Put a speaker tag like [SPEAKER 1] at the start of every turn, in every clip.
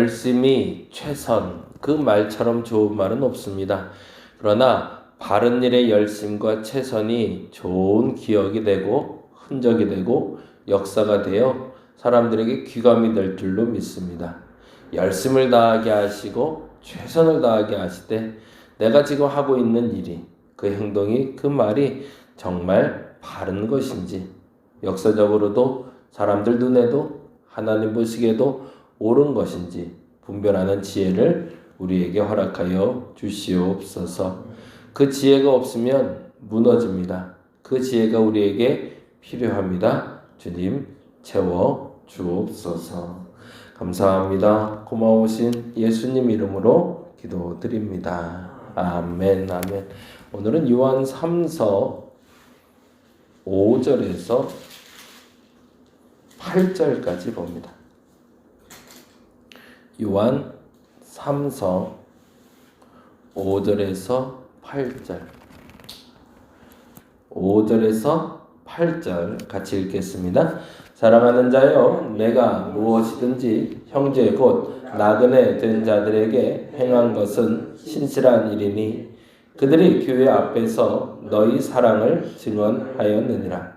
[SPEAKER 1] 열심히 최선 그 말처럼 좋은 말은 없습니다. 그러나 바른 일의 열심과 최선이 좋은 기억이 되고 흔적이 되고 역사가 되어 사람들에게 귀감이 될 줄로 믿습니다. 열심을 다하게 하시고 최선을 다하게 하시되 내가 지금 하고 있는 일이 그 행동이 그 말이 정말 바른 것인지 역사적으로도 사람들 눈에도 하나님 보시기에도 옳은 것인지 분별하는 지혜를 우리에게 허락하여 주시옵소서. 그 지혜가 없으면 무너집니다. 그 지혜가 우리에게 필요합니다. 주님 채워 주옵소서. 감사합니다. 고마우신 예수님 이름으로 기도드립니다. 아멘, 아멘. 오늘은 요한 3서 5절에서 8절까지 봅니다. 요한 3서 5절에서 8절 5절에서 8절 같이 읽겠습니다. 사랑하는 자여 내가 무엇이든지 형제 곧 나그네 된 자들에게 행한 것은 신실한 일이니 그들이 교회 앞에서 너희 사랑을 증언하였느니라.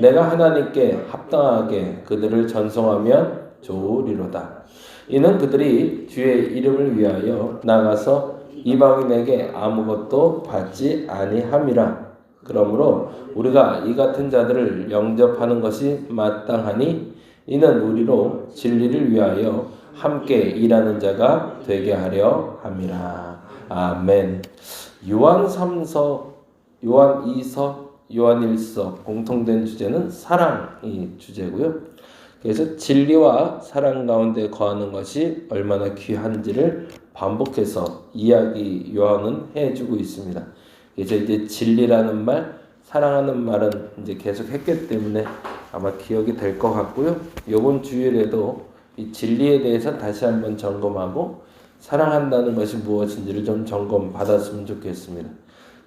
[SPEAKER 1] 내가 하나님께 합당하게 그들을 전송하면 좋으리로다. 이는 그들이 주의 이름을 위하여 나가서 이방인에게 아무것도 받지 아니함이라. 그러므로 우리가 이 같은 자들을 영접하는 것이 마땅하니 이는 우리로 진리를 위하여 함께 일하는 자가 되게 하려 함이라. 아멘. 요한 3서, 요한 2서, 요한 1서 공통된 주제는 사랑이 주제고요. 그래서 진리와 사랑 가운데 거하는 것이 얼마나 귀한지를 반복해서 이야기 요한은 해주고 있습니다. 그래서 이제 진리라는 말, 사랑하는 말은 이제 계속 했기 때문에 아마 기억이 될 것 같고요. 이번 주일에도 이 진리에 대해서 다시 한번 점검하고 사랑한다는 것이 무엇인지를 좀 점검 받았으면 좋겠습니다.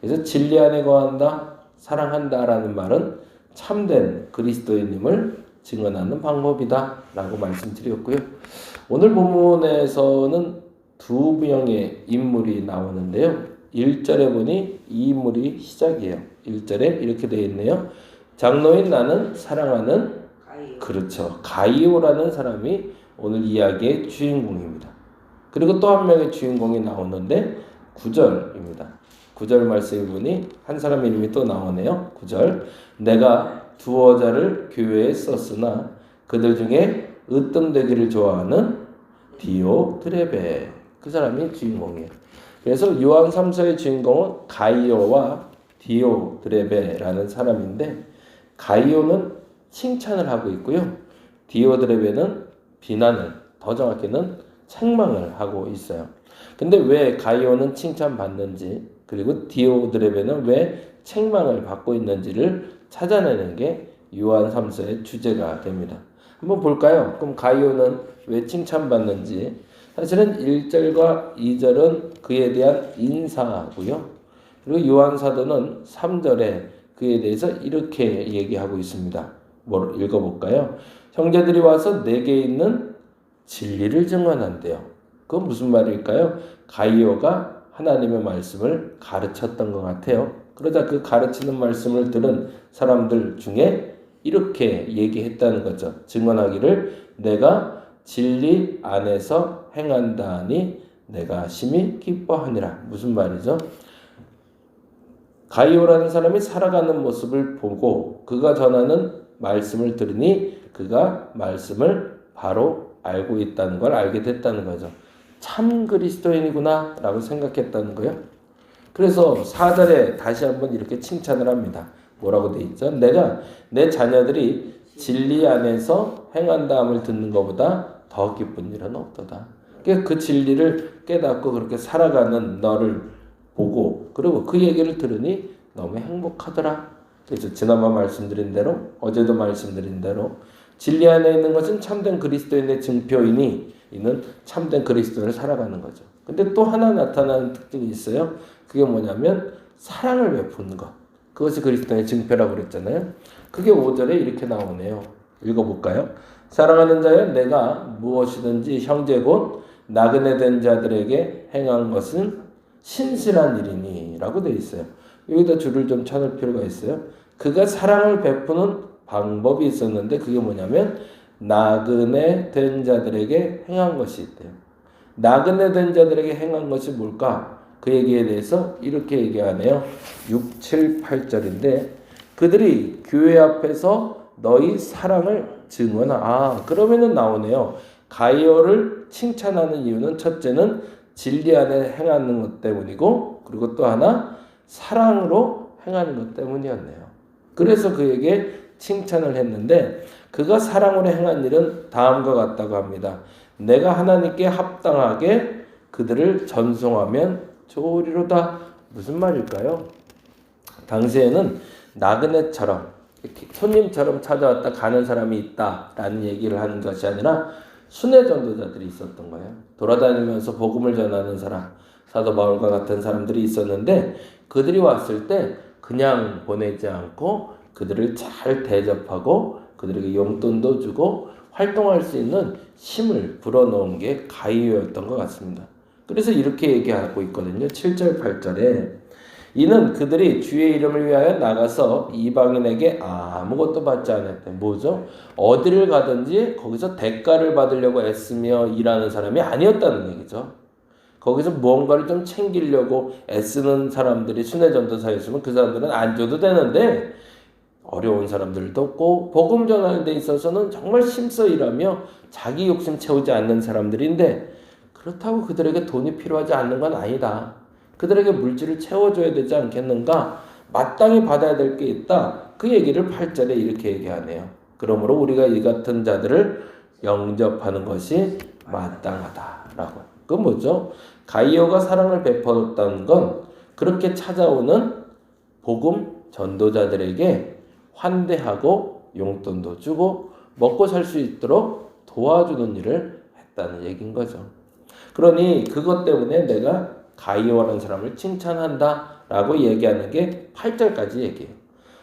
[SPEAKER 1] 그래서 진리 안에 거한다, 사랑한다라는 말은 참된 그리스도인임을 증언하는 방법이다라고 말씀드렸고요. 오늘 본문에서는 두 명의 인물이 나오는데요. 1절에 보니 이 인물이 시작이에요. 1절에 이렇게 되어 있네요. 장로인 나는 사랑하는 그렇죠. 가이오라는 사람이 오늘 이야기의 주인공입니다. 그리고 또 한 명의 주인공이 나오는데 9절입니다. 9절 말씀을 보니 한 사람 이름이 또 나오네요. 9절. 내가 두어 자를 교회에 썼으나 그들 중에 으뜸되기를 좋아하는 디오드레베 그 사람이 주인공이에요. 그래서 요한 3서의 주인공은 가이오와 디오드레베라는 사람인데 가이오는 칭찬을 하고 있고요. 디오드레베는 비난을 더 정확히는 책망을 하고 있어요. 근데 왜 가이오는 칭찬받는지 그리고 디오드레베는 왜 책망을 받고 있는지를 찾아내는 게 요한 3서의 주제가 됩니다. 한번 볼까요? 그럼 가이오는 왜 칭찬받는지 사실은 1절과 2절은 그에 대한 인사고요. 그리고 요한 사도는 3절에 그에 대해서 이렇게 얘기하고 있습니다. 뭘 읽어볼까요? 형제들이 와서 내게 있는 진리를 증언한대요. 그건 무슨 말일까요? 가이오가 하나님의 말씀을 가르쳤던 것 같아요. 그러자 그 가르치는 말씀을 들은 사람들 중에 이렇게 얘기했다는 거죠. 증언하기를 내가 진리 안에서 행한다니 내가 심히 기뻐하니라. 무슨 말이죠? 가이오라는 사람이 살아가는 모습을 보고 그가 전하는 말씀을 들으니 그가 말씀을 바로 알고 있다는 걸 알게 됐다는 거죠. 참 그리스도인이구나 라고 생각했다는 거예요. 그래서 4절에 다시 한번 이렇게 칭찬을 합니다. 뭐라고 돼 있죠? 내가 내 자녀들이 진리 안에서 행한다함을 듣는 것보다 더 기쁜 일은 없도다. 그 진리를 깨닫고 그렇게 살아가는 너를 보고 그리고 그 얘기를 들으니 너무 행복하더라. 그래서 지난번 말씀드린 대로 어제도 말씀드린 대로 진리 안에 있는 것은 참된 그리스도인의 증표이니 이는 참된 그리스도인을 살아가는 거죠. 근데 또 하나 나타나는 특징이 있어요. 그게 뭐냐면 사랑을 베푸는 것. 그것이 그리스도의 증표라고 그랬잖아요. 그게 5절에 이렇게 나오네요. 읽어볼까요? 사랑하는 자여 내가 무엇이든지 형제 곧 나그네 된 자들에게 행한 것은 신실한 일이니 라고 돼 있어요. 여기다 줄을 좀 쳐놓을 필요가 있어요. 그가 사랑을 베푸는 방법이 있었는데 그게 뭐냐면 나그네 된 자들에게 행한 것이 있대요. 나그네 된 자들에게 행한 것이 뭘까? 그 얘기에 대해서 이렇게 얘기하네요. 6, 7, 8절인데 그들이 교회 앞에서 너희 사랑을 증언하. 아, 그러면은 나오네요. 가이어를 칭찬하는 이유는 첫째는 진리 안에 행하는 것 때문이고 그리고 또 하나 사랑으로 행하는 것 때문이었네요. 그래서 그에게 칭찬을 했는데 그가 사랑으로 행한 일은 다음과 같다고 합니다. 내가 하나님께 합당하게 그들을 전송하면 좋으리로다. 무슨 말일까요? 당시에는 나그네처럼 손님처럼 찾아왔다 가는 사람이 있다라는 얘기를 하는 것이 아니라 순회 전도자들이 있었던 거예요. 돌아다니면서 복음을 전하는 사람, 사도 바울과 같은 사람들이 있었는데 그들이 왔을 때 그냥 보내지 않고 그들을 잘 대접하고 그들에게 용돈도 주고 활동할 수 있는 힘을 불어넣은 게 가이오였던 것 같습니다. 그래서 이렇게 얘기하고 있거든요. 7절, 8절에 이는 그들이 주의 이름을 위하여 나가서 이방인에게 아무것도 받지 않았대. 뭐죠? 어디를 가든지 거기서 대가를 받으려고 애쓰며 일하는 사람이 아니었다는 얘기죠. 거기서 무언가를 좀 챙기려고 애쓰는 사람들이 순회 전도사였으면 그 사람들은 안 줘도 되는데 어려운 사람들도 없고 복음 전하는 데 있어서는 정말 심써 일하며 자기 욕심 채우지 않는 사람들인데 그렇다고 그들에게 돈이 필요하지 않는 건 아니다. 그들에게 물질을 채워줘야 되지 않겠는가? 마땅히 받아야 될 게 있다. 그 얘기를 8절에 이렇게 얘기하네요. 그러므로 우리가 이 같은 자들을 영접하는 것이 마땅하다라고. 그 뭐죠? 가이오가 사랑을 베풀었다는 건 그렇게 찾아오는 복음 전도자들에게 환대하고 용돈도 주고 먹고 살 수 있도록 도와주는 일을 했다는 얘기인 거죠. 그러니 그것 때문에 내가 가이오라는 사람을 칭찬한다 라고 얘기하는 게 8절까지 얘기해요.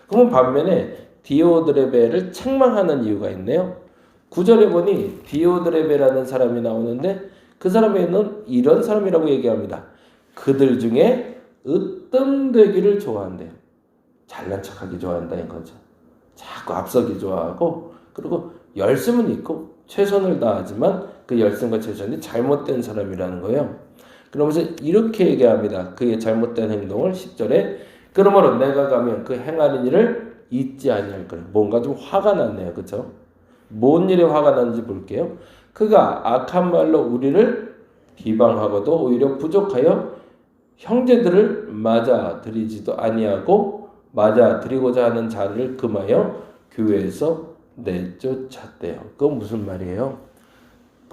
[SPEAKER 1] 그러면 반면에 디오드레베를 책망하는 이유가 있네요. 9절에 보니 디오드레베라는 사람이 나오는데 그 사람에는 이런 사람이라고 얘기합니다. 그들 중에 으뜸되기를 좋아한대요. 잘난 척하기 좋아한다는 거죠. 자꾸 앞서기 좋아하고 그리고 열심은 있고 최선을 다하지만 그 열심과 최선이 잘못된 사람이라는 거예요. 그러면서 이렇게 얘기합니다. 그의 잘못된 행동을 10절에 그러므로 내가 가면 그 행하는 일을 잊지 아니할 거예요. 뭔가 좀 화가 났네요. 그렇죠? 뭔 일에 화가 났는지 볼게요. 그가 악한 말로 우리를 비방하고도 오히려 부족하여 형제들을 맞아 들이지도 아니하고 맞아 드리고자 하는 자를 금하여 교회에서 내쫓았대요. 그건 무슨 말이에요?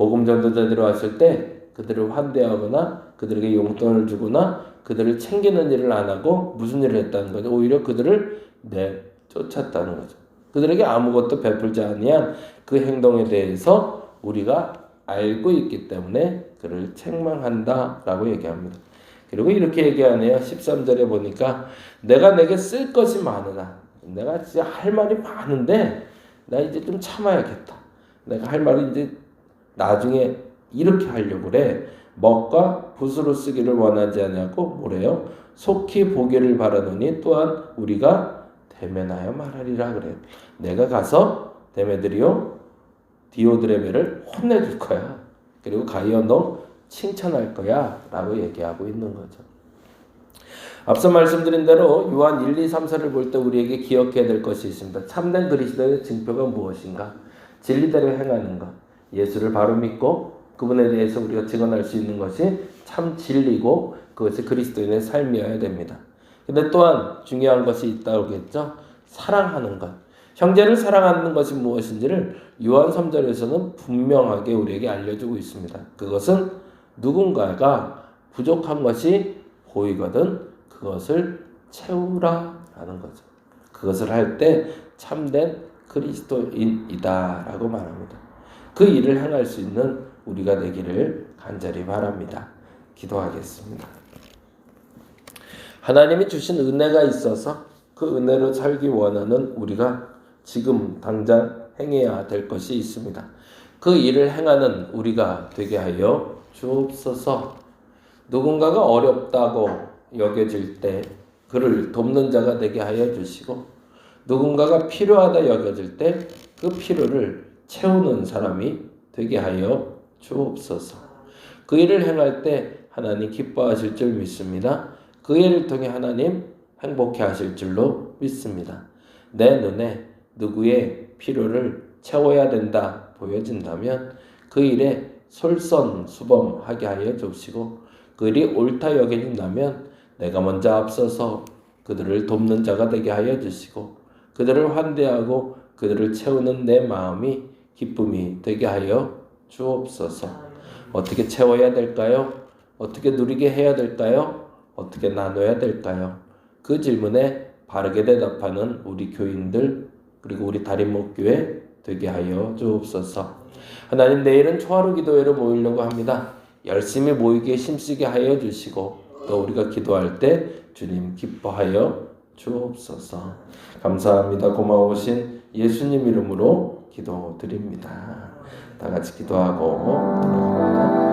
[SPEAKER 1] 복음 전도자들이 왔을 때 그들을 환대하거나 그들에게 용돈을 주거나 그들을 챙기는 일을 안 하고 무슨 일을 했다는 거죠? 오히려 그들을 내쫓았다는 거죠. 그들에게 아무것도 베풀지 아니한 그 행동에 대해서 우리가 알고 있기 때문에 그를 책망한다라고 얘기합니다. 그리고 이렇게 얘기하네요. 13절에 보니까 내가 내게 쓸 것이 많으나 내가 진짜 할 말이 많은데 나 이제 좀 참아야겠다. 내가 할 말이 이제 나중에 이렇게 하려고 그래. 먹과 붓으로 쓰기를 원하지 않냐고 뭐래요? 속히 보기를 바라노니 또한 우리가 대면하여 말하리라 그래. 내가 가서 데메드리오 디오드레베를 혼내줄 거야. 그리고 가이어 너 칭찬할 거야. 라고 얘기하고 있는 거죠. 앞서 말씀드린 대로 요한 1, 2, 3, 4를 볼 때 우리에게 기억해야 될 것이 있습니다. 참된 그리스도의 증표가 무엇인가? 진리대로 행하는 것. 예수를 바로 믿고 그분에 대해서 우리가 증언할 수 있는 것이 참 진리고 그것이 그리스도인의 삶이어야 됩니다. 근데 또한 중요한 것이 있다고 했죠. 사랑하는 것. 형제를 사랑하는 것이 무엇인지를 요한 3절에서는 분명하게 우리에게 알려주고 있습니다. 그것은 누군가가 부족한 것이 보이거든 그것을 채우라라는 거죠. 그것을 할 때 참된 그리스도인이다라고 말합니다. 그 일을 행할 수 있는 우리가 되기를 간절히 바랍니다. 기도하겠습니다. 하나님이 주신 은혜가 있어서 그 은혜로 살기 원하는 우리가 지금 당장 행해야 될 것이 있습니다. 그 일을 행하는 우리가 되게 하여 주옵소서. 누군가가 어렵다고 여겨질 때 그를 돕는 자가 되게 하여 주시고 누군가가 필요하다 여겨질 때 그 필요를 채우는 사람이 되게 하여 주옵소서. 그 일을 행할 때 하나님 기뻐하실 줄 믿습니다. 그 일을 통해 하나님 행복해 하실 줄로 믿습니다. 내 눈에 누구의 필요를 채워야 된다 보여진다면 그 일에 솔선수범하게 하여 주시고 그 일이 옳다 여겨진다면 내가 먼저 앞서서 그들을 돕는 자가 되게 하여 주시고 그들을 환대하고 그들을 채우는 내 마음이 기쁨이 되게 하여 주옵소서. 어떻게 채워야 될까요? 어떻게 누리게 해야 될까요? 어떻게 나눠야 될까요? 그 질문에 바르게 대답하는 우리 교인들 그리고 우리 다림목교회 되게 하여 주옵소서. 하나님 내일은 초하루 기도회로 모이려고 합니다. 열심히 모이게 힘쓰게 하여 주시고 또 우리가 기도할 때 주님 기뻐하여 주옵소서. 감사합니다. 고마우신 예수님 이름으로 기도드립니다. 다 같이 기도하고.